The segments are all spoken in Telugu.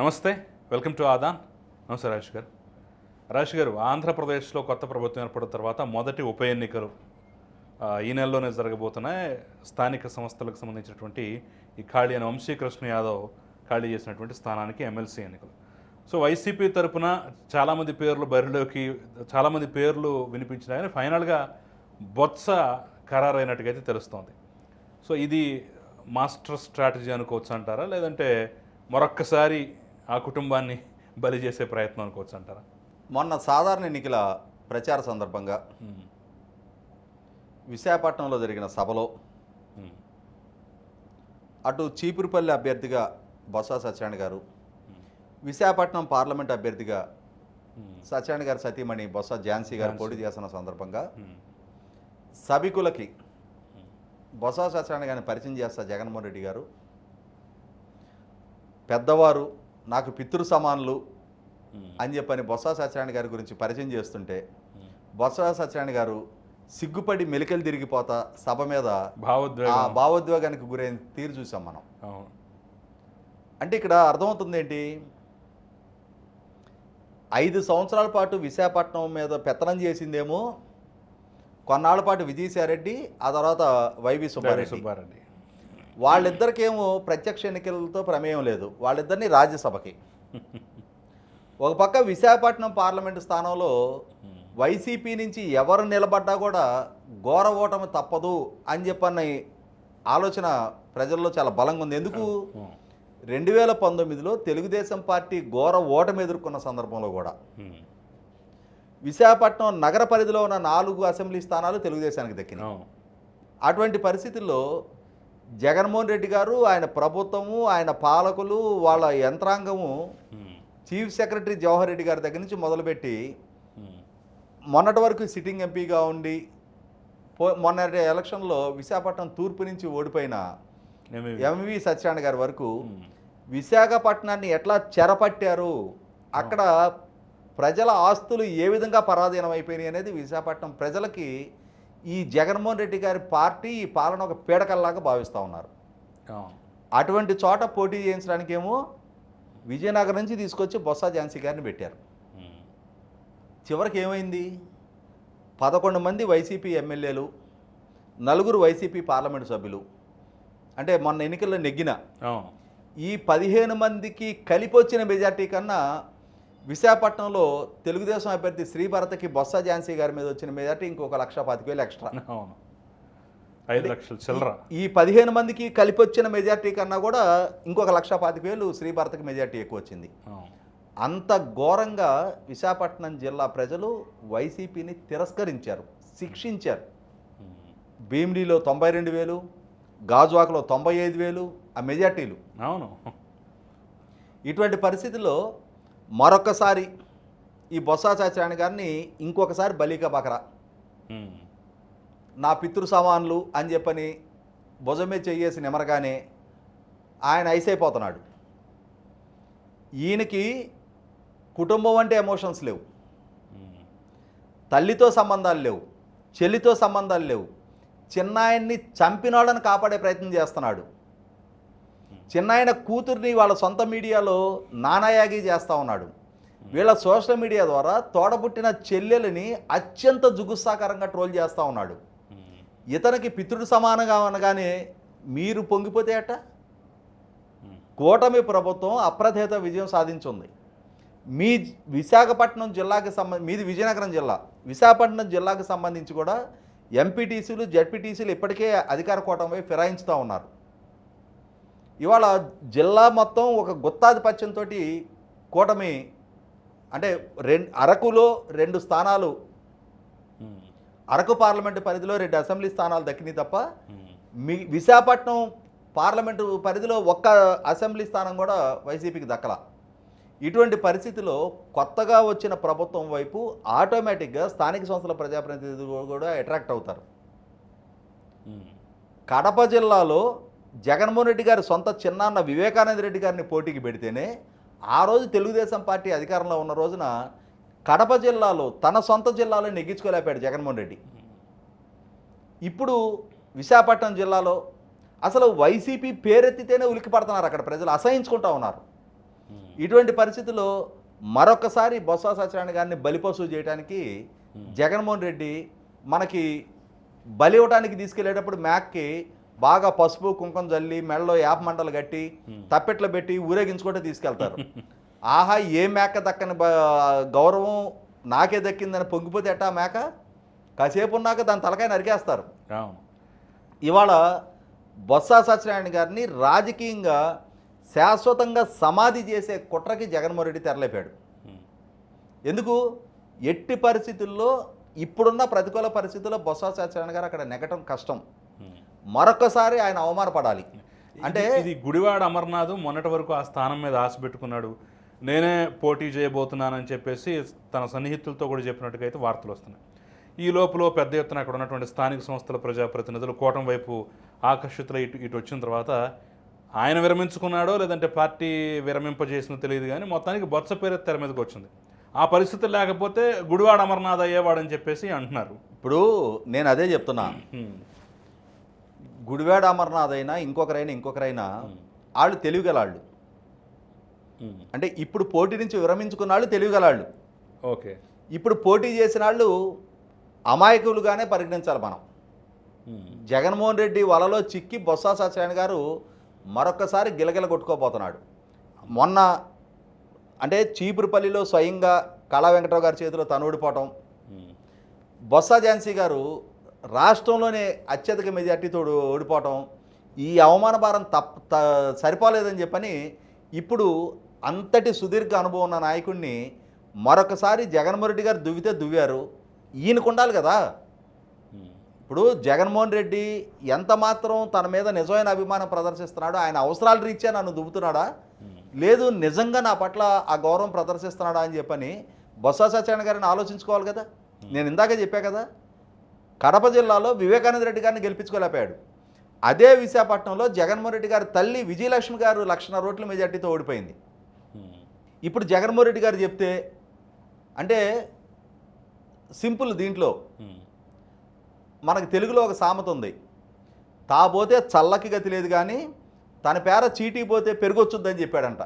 నమస్తే వెల్కమ్ టు ఆదాన్. నమస్తే రాజేష్ గారు. రాజేష్ గారు ఆంధ్రప్రదేశ్లో కొత్త ప్రభుత్వం ఏర్పడిన తర్వాత మొదటి ఉప ఎన్నికలు ఈ నెలలోనే జరగబోతున్నాయి. స్థానిక సంస్థలకు సంబంధించినటువంటి ఈ ఖాళీ అయిన వంశీకృష్ణ యాదవ్ ఖాళీ చేసినటువంటి స్థానానికి ఎమ్మెల్సీ ఎన్నికలు. సో వైసీపీ తరపున చాలామంది పేర్లు బరిలోకి చాలామంది పేర్లు వినిపించినాయని ఫైనల్గా బొత్స ఖరారైనట్టుగా అయితే తెలుస్తోంది. సో ఇది మాస్టర్ స్ట్రాటజీ అనుకోవచ్చు అంటారా లేదంటే మరొక్కసారి ఆ కుటుంబాన్ని బలి చేసే ప్రయత్నం అనుకోవచ్చు అంటారా మొన్న సాధారణ ఎన్నికల ప్రచార సందర్భంగా. విశాఖపట్నంలో జరిగిన సభలో. అటు చీపురుపల్లి అభ్యర్థిగా బొత్స సత్యనారాయణ గారు విశాఖపట్నం పార్లమెంట్ అభ్యర్థిగా. సత్యనారాయణ గారి సతీమణి బొత్స ఝాన్సీ గారు. పోటీ చేస్తున్న సందర్భంగా. సభికులకి బొత్స సత్యనారాయణ గారిని పరిచయం చేస్తా జగన్మోహన్ రెడ్డి గారు పెద్దవారు నాకు పితృ సమానులు. అని చెప్పని బొత్స సత్యనారాయణ గారి గురించి పరిచయం చేస్తుంటే. బొత్స సత్యనారాయణ గారు సిగ్గుపడి మెలికలు తిరిగిపోతా సభ మీద భావోద్వేగం. భావోద్వేగానికి గురైన తీరు చూసాం మనం. అంటే ఇక్కడ అర్థమవుతుంది ఏంటి? ఐదు సంవత్సరాల పాటు విశాఖపట్నం మీద పెత్తనం చేసిందేమో కొన్నాళ్ళ పాటు విజయసాయిరెడ్డి ఆ తర్వాత Y V Y V Subba Reddy Subba Reddy. వాళ్ళిద్దరికేమో ప్రత్యక్ష ఎన్నికలతో ప్రమేయం లేదు వాళ్ళిద్దరిని రాజ్యసభకి ఒక పక్క విశాఖపట్నం పార్లమెంటు స్థానంలో. వైసీపీ నుంచి ఎవరు నిలబడ్డా కూడా ఘోర ఓటమి తప్పదు అని చెప్పని ఆలోచన ప్రజల్లో చాలా బలంగా ఉంది ఎందుకు. రెండు వేల పంతొమ్మిదిలో తెలుగుదేశం పార్టీ ఘోర ఓటమి ఎదుర్కొన్న సందర్భంలో కూడా. విశాఖపట్నం నగర పరిధిలో ఉన్న నాలుగు అసెంబ్లీ స్థానాలు తెలుగుదేశానికి దక్కినాయి అటువంటి పరిస్థితుల్లో జగన్మోహన్ రెడ్డి గారు ఆయన ప్రభుత్వము ఆయన పాలకులు వాళ్ళ యంత్రాంగము. చీఫ్ సెక్రటరీ జవహర్ రెడ్డి గారి దగ్గర నుంచి మొదలుపెట్టి. మొన్నటి వరకు సిట్టింగ్ ఎంపీగా ఉండి పో మొన్నటి ఎలక్షన్లో విశాఖపట్నం తూర్పు నుంచి ఓడిపోయిన ఎంవి సత్యనారాయణ గారి వరకు. విశాఖపట్నాన్ని ఎట్లా చెరపట్టారు అక్కడ ప్రజల ఆస్తులు ఏ విధంగా పరాధీనం అయిపోయినాయి అనేది విశాఖపట్నం ప్రజలకి ఈ జగన్మోహన్ రెడ్డి గారి పార్టీ ఈ పాలన ఒక పీడకల్లాగా భావిస్తూ ఉన్నారు. అటువంటి చోట పోటీ చేయించడానికేమో విజయనగరం నుంచి తీసుకొచ్చి బొత్స ఝాన్సీ గారిని పెట్టారు. చివరికి ఏమైంది? పదకొండు మంది వైసీపీ ఎమ్మెల్యేలు నలుగురు వైసీపీ పార్లమెంటు సభ్యులు అంటే మొన్న ఎన్నికల్లో నెగ్గిన ఈ పదిహేను మందికి కలిపి వచ్చిన మెజార్టీ కన్నా విశాఖపట్నంలో తెలుగుదేశం అభ్యర్థి శ్రీభరతకి బొత్స ఝాన్సీ గారి మీద వచ్చిన మెజార్టీ ఇంకొక లక్ష పాతిక వేలు ఎక్స్ట్రా. అవును. ఐదు లక్షలు చిల్లర. ఈ పదిహేను మందికి కలిపి వచ్చిన మెజార్టీ కన్నా కూడా ఇంకొక లక్ష పాతిక వేలు శ్రీభరతకి మెజార్టీ ఎక్కువ వచ్చింది. అంత ఘోరంగా విశాఖపట్నం జిల్లా ప్రజలు వైసీపీని తిరస్కరించారు శిక్షించారు. భీమిడిలో తొంభై రెండు వేలు గాజువాకలో తొంభై ఐదు వేలు ఆ మెజార్టీలు. అవును. ఇటువంటి పరిస్థితుల్లో మరొకసారి ఈ బొత్స సత్యనారాయణ గారిని ఇంకొకసారి బలిక బకరా. నా పితృ సమానులు అని చెప్పని భుజమే చెయ్యేసి నిమరగానే ఆయన ఐసైపోతున్నాడు ఈయనకి కుటుంబం అంటే ఎమోషన్స్ లేవు. తల్లితో సంబంధాలు లేవు. చెల్లితో సంబంధాలు లేవు. చిన్నాయన్ని చంపినోళ్ళని కాపాడే ప్రయత్నం చేస్తున్నాడు. చిన్నాయన కూతుర్ని వాళ్ళ సొంత మీడియాలో నానాయాగి చేస్తూ ఉన్నాడు. వీళ్ళ సోషల్ మీడియా ద్వారా తోడబుట్టిన చెల్లెలని అత్యంత జుగుస్సాకరంగా ట్రోల్ చేస్తూ ఉన్నాడు. ఇతనికి పితృడు సమానంగా అనగానే మీరు పొంగిపోతే అట కూటమి ప్రభుత్వం అప్రధేత విజయం సాధించింది. మీ విశాఖపట్నం జిల్లాకి సంబంధ మీది విజయనగరం జిల్లా. విశాఖపట్నం జిల్లాకు సంబంధించి కూడా ఎంపీటీసీలు జడ్పీటీసీలు ఇప్పటికే అధికార కూటమి ఫిరాయించుతూ ఉన్నారు. ఇవాళ జిల్లా మొత్తం ఒక గుత్తాధిపత్యంతో కూటమి అంటే రెండు అరకులో రెండు స్థానాలు. అరకు పార్లమెంటు పరిధిలో రెండు అసెంబ్లీ స్థానాలు దక్కినాయి తప్ప. మీ విశాఖపట్నం పార్లమెంటు పరిధిలో ఒక్క అసెంబ్లీ స్థానం కూడా వైసీపీకి దక్కల ఇటువంటి పరిస్థితిలో కొత్తగా వచ్చిన ప్రభుత్వం వైపు ఆటోమేటిక్గా స్థానిక సంస్థల ప్రజాప్రతినిధులు కూడా అట్రాక్ట్ అవుతారు. కడప జిల్లాలో జగన్మోహన్ రెడ్డి గారి సొంత చిన్నాన్న వివేకానంద రెడ్డి గారిని పోటీకి పెడితేనే ఆ రోజు తెలుగుదేశం పార్టీ అధికారంలో ఉన్న రోజున కడప జిల్లాలో తన సొంత జిల్లాలో నెగ్గించుకోలేకపోయాడు జగన్మోహన్ రెడ్డి ఇప్పుడు విశాఖపట్నం జిల్లాలో అసలు వైసీపీ పేరెత్తితేనే ఉలిక్కి పడుతున్నారు అక్కడ ప్రజలు అసహించుకుంటా ఉన్నారు. ఇటువంటి పరిస్థితుల్లో మరొకసారి బొత్స సత్యనారాయణ గారిని బలిపశువు చేయడానికి జగన్మోహన్ రెడ్డి మనకి బలి ఇవ్వడానికి తీసుకెళ్ళేటప్పుడు మ్యాక్కి బాగా పసుపు కుంకుమ జల్లి మెడలో యాప మంటలు కట్టి తప్పెట్లు పెట్టి ఊరేగించుకుంటే తీసుకెళ్తారు. ఆహా ఏ మేక దక్కని గౌరవం నాకే దక్కిందని పొంగిపోతే ఎట్టా మేక? కాసేపు ఉన్నాక దాని తలకాయ నరికేస్తారు. ఇవాళ బొత్స సత్యనారాయణ గారిని రాజకీయంగా శాశ్వతంగా సమాధి చేసే కుట్రకి జగన్మోహన్ రెడ్డి తెరలేపాడు. ఎందుకు? ఎట్టి పరిస్థితుల్లో ఇప్పుడున్న ప్రతికూల పరిస్థితుల్లో బొత్స సత్యనారాయణ గారు అక్కడ నెగటం కష్టం. మరొకసారి ఆయన అవమానపడాలి. అంటే ఇది- గుడివాడ అమర్నాథ్ మొన్నటి వరకు ఆ స్థానం మీద ఆశ పెట్టుకున్నాడు. నేనే పోటీ చేయబోతున్నానని చెప్పేసి తన సన్నిహితులతో కూడా చెప్పినట్టుగా అయితే వార్తలు వస్తున్నాయి. ఈ లోపల పెద్ద ఎత్తున అక్కడ ఉన్నటువంటి స్థానిక సంస్థల ప్రజాప్రతినిధులు కూటమి వైపు ఆకర్షితులు ఇటు ఇటు వచ్చిన తర్వాత ఆయన విరమించుకున్నాడో లేదంటే పార్టీ విరమింపజేసినో తెలియదు కానీ మొత్తానికి బొత్స పేరు తెర మీదకి వచ్చింది. ఆ పరిస్థితి లేకపోతే గుడివాడ అమర్నాథ్ అయ్యేవాడని చెప్పేసి అంటున్నారు. ఇప్పుడు నేను అదే చెప్తున్నా. గుడివాడ అమర్నాథ్ అయినా ఇంకొకరైనా ఇంకొకరైనా వాళ్ళు తెలివిగలాళ్ళు. అంటే ఇప్పుడు పోటీ నుంచి విరమించుకున్న వాళ్ళు తెలివిగలాళ్ళు ఓకే ఇప్పుడు పోటీ చేసిన వాళ్ళు అమాయకులుగానే పరిగణించాలి మనం. జగన్మోహన్ రెడ్డి వలలో చిక్కి బొత్స సత్యనారాయణ గారు మరొక్కసారి గిలగిల కొట్టుకోబోతున్నాడు మొన్న అంటే చీపురుపల్లిలో స్వయంగా కళా వెంకటరావు గారి చేతిలో తను ఓడిపోవటం. బొత్స ఝాన్సీ గారు రాష్ట్రంలోనే అత్యధిక మెజార్టీతో ఓడిపోవటం ఈ అవమాన భారం తప్ప త- సరిపోలేదని చెప్పని ఇప్పుడు అంతటి సుదీర్ఘ అనుభవం ఉన్న నాయకుడిని మరొకసారి జగన్మోహన్ రెడ్డి గారు దువ్వితే దువ్వారు. ఈయనకు ఉండాలి కదా. ఇప్పుడు జగన్మోహన్ రెడ్డి ఎంత మాత్రం తన మీద నిజమైన అభిమానం ప్రదర్శిస్తున్నాడో ఆయన అవసరాలు రీత్యా నన్ను దువ్వుతున్నాడా? లేదు నిజంగా నా పట్ల ఆ గౌరవం ప్రదర్శిస్తున్నాడా అని చెప్పని బొత్స సత్యనారాయణ గారిని ఆలోచించుకోవాలి కదా. నేను ఇందాక చెప్పా కదా కడప జిల్లాలో వివేకానంద రెడ్డి గారిని గెలిపించుకోలేకపోయాడు అదే విశాఖపట్నంలో జగన్మోహన్ రెడ్డి గారి తల్లి విజయలక్ష్మి గారు లక్షణ రోడ్ల మెజార్టీతో ఓడిపోయింది. ఇప్పుడు జగన్మోహన్ రెడ్డి గారు చెప్తే అంటే సింపుల్ దీంట్లో. మనకు తెలుగులో ఒక సామెత ఉంది తాపోతే చల్లకి గతి లేదు కానీ తన పేర చీటీ పోతే పెరుగొచ్చుద్దని చెప్పాడంట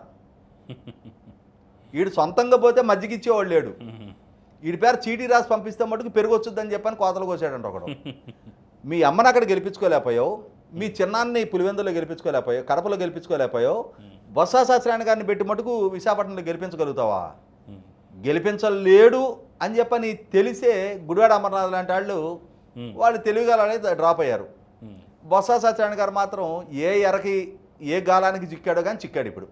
వీడు సొంతంగా పోతే మజ్జిగిచ్చేవాడు లేడు. వీడి పేరు చీటీ రాసి పంపిస్తే మటుకు పెరుగొచ్చుద్దని చెప్పని కోతలు కోసాడంట ఒకడు మీ అమ్మని అక్కడ గెలిపించుకోలేకపోయావు మీ చిన్నాన్ని పులివెందులో గెలిపించుకోలేకపోయావు కడపలో గెలిపించుకోలేకపోయావు బొత్స సత్యనారాయణ గారిని పెట్టి మటుకు విశాఖపట్నంలో గెలిపించగలుగుతావా. గెలిపించలేడు అని చెప్పని తెలిసే గుడివాడ అమర్నాథ్ లాంటి వాళ్ళు. వాళ్ళు తెలివిగా డ్రాప్ అయ్యారు. బొత్స సత్యనారాయణ గారు మాత్రం ఏ ఎరకి ఏ గాలానికి చిక్కాడో కానీ చిక్కాడు ఇప్పుడు